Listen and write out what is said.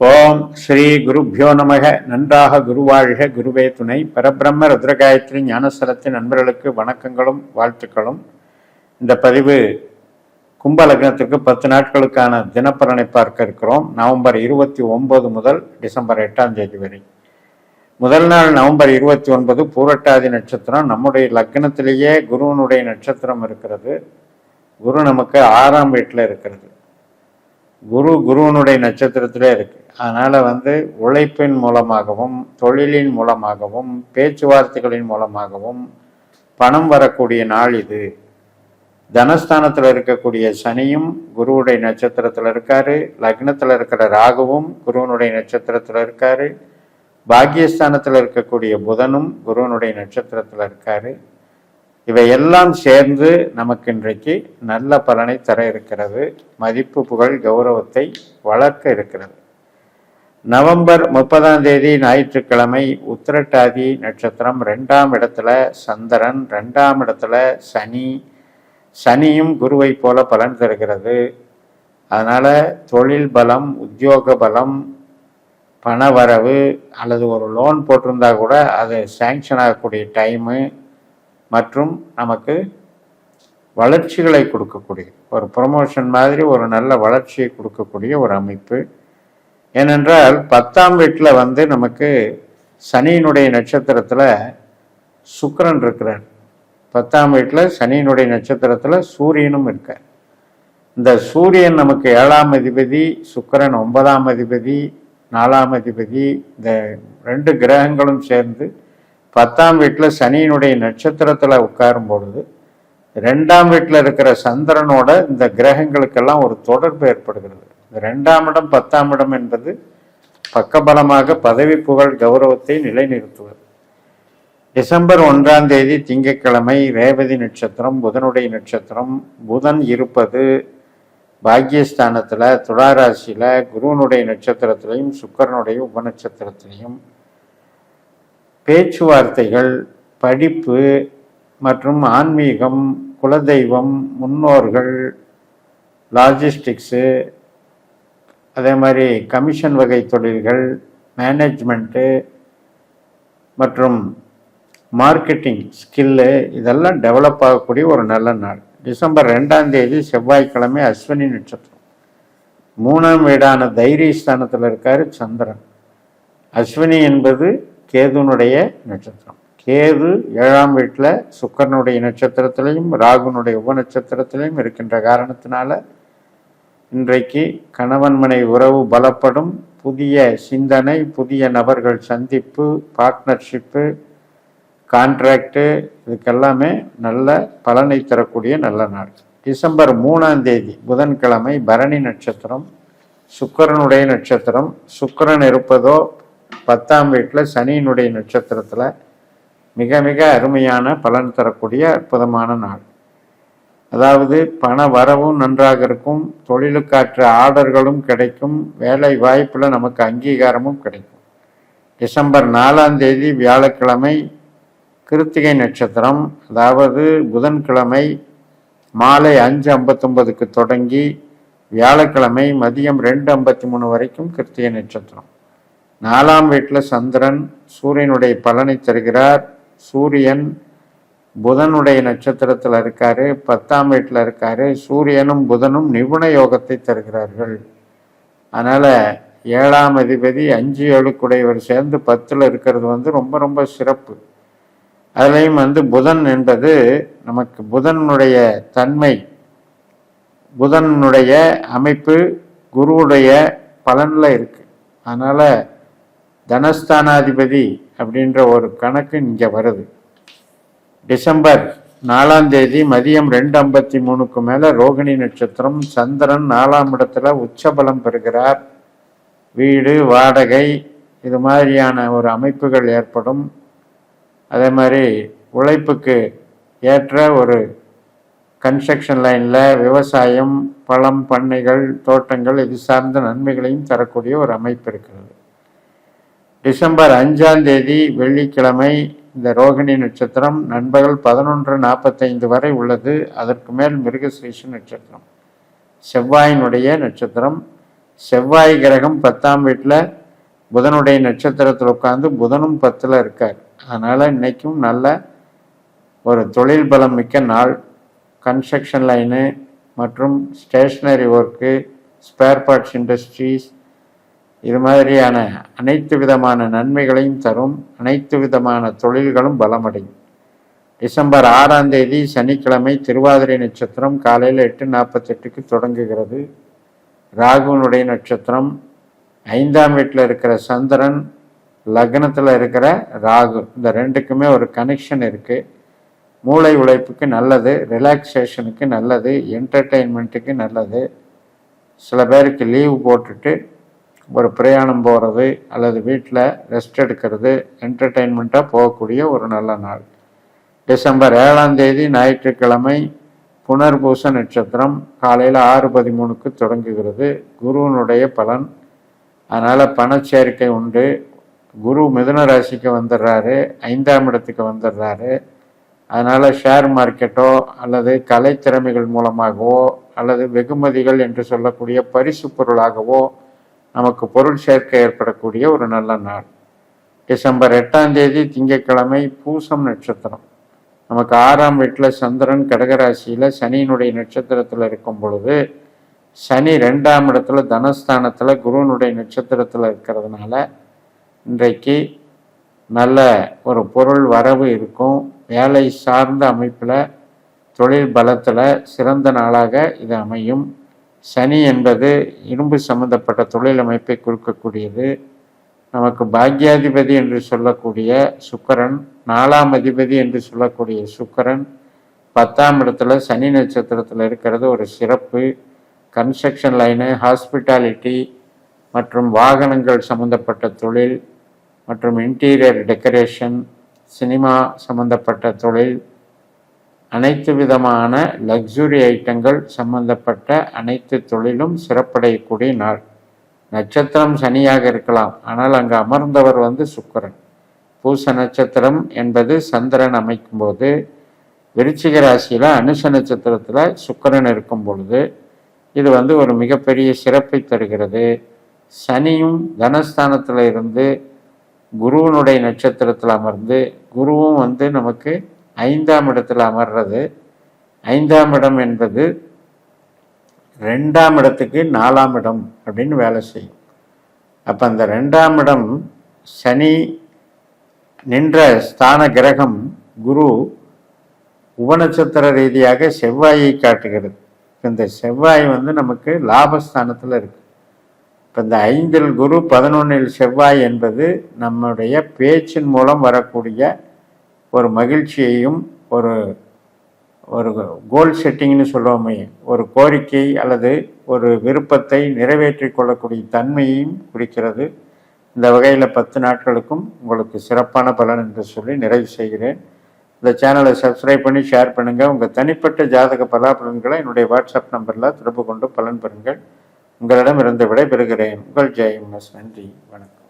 ஓம் ஸ்ரீ குருப்பியோ நமக. நன்றாக குருவாழ்க. குருவே துணை. பரபிரம்ம ருத்ரகாயத்ரி ஞானசலத்தின் நண்பர்களுக்கு வணக்கங்களும் வாழ்த்துக்களும். இந்த பதிவு கும்பலக்னத்திற்கு பத்து நாட்களுக்கான தினப்பலனை பார்க்க இருக்கிறோம். நவம்பர் இருபத்தி ஒன்பது முதல் டிசம்பர் எட்டாம் தேதி வரை. முதல் நாள் நவம்பர் இருபத்தி ஒன்பது பூரட்டாதி நட்சத்திரம். நம்முடைய லக்னத்திலேயே குருவனுடைய நட்சத்திரம் இருக்கிறது. குரு நமக்கு ஆறாம் வீட்டில் இருக்கிறது. குரு குருவனுடைய நட்சத்திரத்திலே இருக்கு. அதனால வந்து உழைப்பின் மூலமாகவும் தொழிலின் மூலமாகவும் பேச்சுவார்த்தைகளின் மூலமாகவும் பணம் வரக்கூடிய நாள் இது. தனஸ்தானத்தில் இருக்கக்கூடிய சனியும் குருவுடைய நட்சத்திரத்தில் இருக்காரு. லக்னத்தில் இருக்கிற ராகுவும் குருவனுடைய நட்சத்திரத்தில் இருக்காரு. பாக்கியஸ்தானத்தில் இருக்கக்கூடிய புதனும் குருவனுடைய நட்சத்திரத்தில் இருக்காரு. இவை எல்லாம் சேர்ந்து நமக்கு இன்றைக்கு நல்ல பலனை தர இருக்கிறது. மதிப்பு புகழ் கௌரவத்தை வளர்க்க இருக்கிறது. நவம்பர் முப்பதாம் தேதி ஞாயிற்றுக்கிழமை உத்திரட்டாதி நட்சத்திரம் ரெண்டாம் இடத்துல சந்திரன் ரெண்டாம் இடத்துல சனி. சனியும் குருவை போல பலன் தருகிறது. அதனால் தொழில் பலம் உத்தியோக பலம் பணவரவு அல்லது ஒரு லோன் போட்டிருந்தா கூட அது சேங்ஷன் ஆகக்கூடிய டைமு மற்றும் நமக்கு வளர்ச்சிகளை கொடுக்கக்கூடிய ஒரு ப்ரொமோஷன் மாதிரி ஒரு நல்ல வளர்ச்சியை கொடுக்கக்கூடிய ஒரு அமைப்பு. ஏனென்றால் பத்தாம் வீட்டில் வந்து நமக்கு சனியினுடைய நட்சத்திரத்தில் சுக்கிரன் இருக்கிறார். பத்தாம் வீட்டில் சனியினுடைய நட்சத்திரத்தில் சூரியனும் இருக்கார். இந்த சூரியன் நமக்கு ஏழாம் அதிபதி சுக்கரன் ஒன்பதாம் அதிபதி நாலாம் அதிபதி இந்த ரெண்டு கிரகங்களும் சேர்ந்து பத்தாம் வீட்டில் சனியினுடைய நட்சத்திரத்தில் உட்காரும் பொழுது ரெண்டாம் வீட்டில் இருக்கிற சந்திரனோட இந்த கிரகங்களுக்கெல்லாம் ஒரு தொடர்பு ஏற்படுகிறது. இந்த ரெண்டாம் இடம் பத்தாம் இடம் என்பது பக்கபலமாக பதவி புகழ் கௌரவத்தை நிலைநிறுத்துவது. டிசம்பர் ஒன்றாம் தேதி திங்கட்கிழமை ரேவதி நட்சத்திரம் புதனுடைய நட்சத்திரம் புதன் இருப்பது பாக்கியஸ்தானத்தில் துளாராசியில் குருவனுடைய நட்சத்திரத்திலையும் சுக்கரனுடைய உபநட்சத்திரத்திலையும் பேச்சுவார்த்தைகள் படிப்பு மற்றும் ஆன்மீகம் குலதெய்வம் முன்னோர்கள் லாஜிஸ்டிக்ஸு அதே மாதிரி கமிஷன் வகை தொழில்கள் மேனேஜ்மெண்ட்டு மற்றும் மார்க்கெட்டிங் ஸ்கில்லு இதெல்லாம் டெவலப் ஆகக்கூடிய ஒரு நல்ல நாள். டிசம்பர் ரெண்டாம் தேதி செவ்வாய்க்கிழமை அஸ்வினி நட்சத்திரம். மூணாம் வீடான தைரிய ஸ்தானத்தில் இருக்கார் சந்திரன். அஸ்வினி என்பது கேதுனுடைய நட்சத்திரம். கேது ஏழாம் வீட்டில் சுக்கரனுடைய நட்சத்திரத்திலையும் ராகுனுடைய உப நட்சத்திரத்திலையும் இருக்கின்ற காரணத்தினால இன்றைக்கு கணவன் மனை உறவு பலப்படும். புதிய சிந்தனை புதிய நபர்கள் சந்திப்பு பார்ட்னர்ஷிப்பு கான்ட்ராக்டு இதுக்கெல்லாமே நல்ல பலனை தரக்கூடிய நல்ல நாள். டிசம்பர் மூணாம் தேதி புதன்கிழமை பரணி நட்சத்திரம் சுக்கரனுடைய நட்சத்திரம். சுக்கரன் இருப்பதோ பத்தாம் வீட்டில் சனியினுடைய நட்சத்திரத்தில் மிக மிக அருமையான பலன் தரக்கூடிய அற்புதமான நாள். அதாவது பண வரவும் நன்றாக இருக்கும் தொழிலுக்காற்ற ஆர்டர்களும் கிடைக்கும் வேலை வாய்ப்பில் நமக்கு அங்கீகாரமும் கிடைக்கும். டிசம்பர் நாலாம் தேதி வியாழக்கிழமை கிருத்திகை நட்சத்திரம் அதாவது புதன்கிழமை மாலை அஞ்சு ஐம்பத்தொம்பதுக்கு தொடங்கி வியாழக்கிழமை மதியம் ரெண்டு ஐம்பத்தி மூணு வரைக்கும் கிருத்திகை நட்சத்திரம். நாலாம் வீட்டில் சந்திரன் சூரியனுடைய பலனை தருகிறார். சூரியன் புதனுடைய நட்சத்திரத்தில் இருக்கார். பத்தாம் வீட்டில் இருக்கார். சூரியனும் புதனும் நிபுண யோகத்தை தருகிறார்கள். அதனால் ஏழாம் அதிபதி அஞ்சு ஏழுக்குடையவர் சேர்ந்து பத்தில் இருக்கிறது வந்து ரொம்ப ரொம்ப சிறப்பு. அதுலேயும் வந்து புதன் என்பது நமக்கு புதனுடைய தன்மை புதனுடைய அமைப்பு குருவுடைய பலனில் இருக்குது அதனால் தனஸ்தானாதிபதி அப்படின்ற ஒரு கணக்கு இங்கே வருது. டிசம்பர் நாலாம் தேதி மதியம் ரெண்டு ஐம்பத்தி மூணுக்கு மேலே ரோகிணி நட்சத்திரம் சந்திரன் நாலாம் இடத்துல உச்சபலம் பெறுகிறார். வீடு வாடகை இது மாதிரியான ஒரு அமைப்புகள் ஏற்படும். அதே மாதிரி உழைப்புக்கு ஏற்ற ஒரு கன்ஸ்ட்ரக்ஷன் லைனில் விவசாயம் பழம் பண்ணைகள் தோட்டங்கள் இது சார்ந்த நன்மைகளையும் தரக்கூடிய ஒரு அமைப்பு இருக்கிறது. டிசம்பர் அஞ்சாம் தேதி வெள்ளிக்கிழமை இந்த ரோகிணி நட்சத்திரம் நண்பகல் பதினொன்று நாற்பத்தைந்து வரை உள்ளது. அதற்கு மேல் மிருகசீஷ நட்சத்திரம். செவ்வாயினுடைய நட்சத்திரம். செவ்வாய் கிரகம் பத்தாம் வீட்டில். புதனுடைய நட்சத்திரத்தில் உட்காந்து புதனும் பத்தில் இருக்கார். அதனால் இன்றைக்கும் நல்ல ஒரு தொழில் பலம் மிக்க நாள். கன்ஸ்ட்ரக்ஷன் லைனு மற்றும் stationery work spare parts industries இது மாதிரியான அனைத்து விதமான நன்மைகளையும் தரும் அனைத்து விதமான தொழில்களும் பலமடையும். டிசம்பர் ஆறாம் தேதி சனிக்கிழமை திருவாதிரை நட்சத்திரம் காலையில் எட்டு நாற்பத்தெட்டுக்கு தொடங்குகிறது. ராகுனுடைய நட்சத்திரம் ஐந்தாம் வீட்டில் இருக்கிற சந்திரன் லக்னத்தில் இருக்கிற ராகு இந்த ரெண்டுக்குமே ஒரு கனெக்ஷன் இருக்குது மூளை உழைப்புக்கு நல்லது ரிலாக்ஸேஷனுக்கு நல்லது என்டர்டெயின்மெண்ட்டுக்கு நல்லது. சில பேருக்கு லீவு போட்டுட்டு ஒரு பிரயாணம் போகிறது அல்லது வீட்டில் ரெஸ்ட் எடுக்கிறது என்டர்டெயின்மெண்ட்டாக போகக்கூடிய ஒரு நல்ல நாள். டிசம்பர் ஏழாம் தேதி ஞாயிற்றுக்கிழமை புனர்பூச நட்சத்திரம் காலையில் ஆறு பதிமூணுக்கு தொடங்குகிறது. குருவினுடைய பலன். அதனால் பணச்சேர்க்கை உண்டு. குரு மிதுன ராசிக்கு வந்துடுறாரு. ஐந்தாம் இடத்துக்கு வந்துடுறாரு. அதனால் ஷேர் மார்க்கெட்டோ அல்லது கலைத்திறமைகள் மூலமாகவோ அல்லது வெகுமதிகள் என்று சொல்லக்கூடிய பரிசு பொருளாகவோ நமக்கு பொருள் சேர்க்கை ஏற்படக்கூடிய ஒரு நல்ல நாள். டிசம்பர் எட்டாம் தேதி திங்கட்கிழமை பூசம் நட்சத்திரம். நமக்கு ஆறாம் வீட்டில் சந்திரன் கடகராசியில் சனியினுடைய நட்சத்திரத்தில் இருக்கும் பொழுது சனி ரெண்டாம் இடத்துல தனஸ்தானத்தில் குருவனுடைய நட்சத்திரத்தில் இருக்கிறதுனால இன்றைக்கு நல்ல ஒரு பொருள் வரவு இருக்கும். வேலை சார்ந்த அமைப்பில் தொழில் பலத்தில் சிறந்த நாளாக இது அமையும். சனி என்பது இரும்பு சம்பந்தப்பட்ட தொழில் அமைப்பை குறிக்கக்கூடியது. நமக்கு பாக்யாதிபதி என்று சொல்லக்கூடிய சுக்கரன் நாலாம் அதிபதி என்று சொல்லக்கூடிய சுக்கரன். பத்தாம் இடத்துல சனி நட்சத்திரத்தில் இருக்கிறது ஒரு சிறப்பு. கன்ஸ்ட்ரக்ஷன் லைனு ஹாஸ்பிட்டாலிட்டி மற்றும் வாகனங்கள் சம்பந்தப்பட்ட தொழில் மற்றும் இன்டீரியர் டெக்கரேஷன் சினிமா சம்பந்தப்பட்ட தொழில். அனைத்து விதமான லக்ஸுரி ஐட்டங்கள் சம்பந்தப்பட்ட அனைத்து தொழிலும் சிறப்படையக்கூடிய நாள். நட்சத்திரம் சனியாக இருக்கலாம். ஆனால் அங்கு அமர்ந்தவர் வந்து சுக்கரன். பூச நட்சத்திரம் என்பது சந்திரன் அமைக்கும் போது விருச்சிக ராசியில் அனுச நட்சத்திரத்தில் சுக்கரன் இருக்கும் பொழுது இது வந்து ஒரு மிகப்பெரிய சிறப்பை தருகிறது. சனியும் தனஸ்தானத்தில் இருந்து குருவனுடைய நட்சத்திரத்தில் அமர்ந்து குருவும் வந்து நமக்கு ஐந்தாம் இடத்துல அமர்றது. ஐந்தாம் இடம் என்பது ரெண்டாம் இடத்துக்கு நாலாம் இடம் அப்படின்னு வேலை செய்யும். அப்போ அந்த ரெண்டாம் இடம் சனி நின்ற ஸ்தான கிரகம் குரு உபநட்சத்திர ரீதியாக செவ்வாயை காட்டுகிறது. இந்த செவ்வாய் வந்து நமக்கு லாபஸ்தானத்தில் இருக்கு. இப்போ இந்த ஐந்தில் குரு பதினொன்றில் செவ்வாய் என்பது நம்முடைய பேச்சின் மூலம் வரக்கூடிய ஒரு மகிழ்ச்சியையும் ஒரு ஒரு கோல் செட்டிங்னு சொல்லுவோமே ஒரு கோரிக்கை அல்லது ஒரு விருப்பத்தை நிறைவேற்றி கொள்ளக்கூடிய தன்மையையும் குறிக்கிறது. இந்த வகையில் பத்து நாட்களுக்கும் உங்களுக்கு சிறப்பான பலன் என்று சொல்லி நிறைவு செய்கிறேன். இந்த சேனலை சப்ஸ்கிரைப் பண்ணி ஷேர் பண்ணுங்கள் உங்கள் தனிப்பட்ட ஜாதக பலாபலன்களை என்னுடைய வாட்ஸ்அப் நம்பரில் தொடர்பு கொண்டு பலன் பெறுங்கள். உங்களிடம் இருந்து விடைபெறுகிறேன். உங்கள் ஜெயம் நன்றி. வணக்கம்.